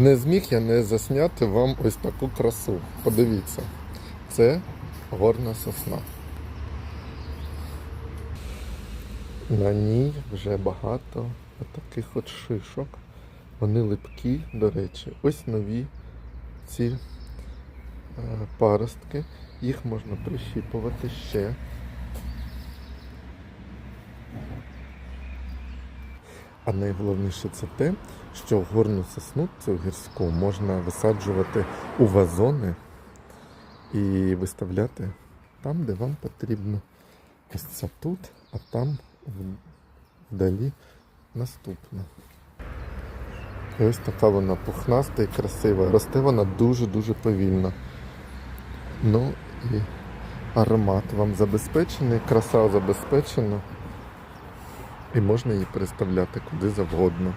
Не зміг я не засняти вам ось таку красу. Подивіться, це горна сосна. На ній вже багато таких от шишок. Вони липкі, до речі. Ось нові ці е, паростки. Їх можна прищіпувати ще. А найголовніше це те, що горну сосну цю гірську можна висаджувати у вазони і виставляти там, де вам потрібно. Ось це тут, а там вдалі наступне. І ось така вона пухнаста і красива. Росте вона дуже-дуже повільно. Ну і аромат вам забезпечений, краса забезпечена. І можна її переставляти куди завгодно.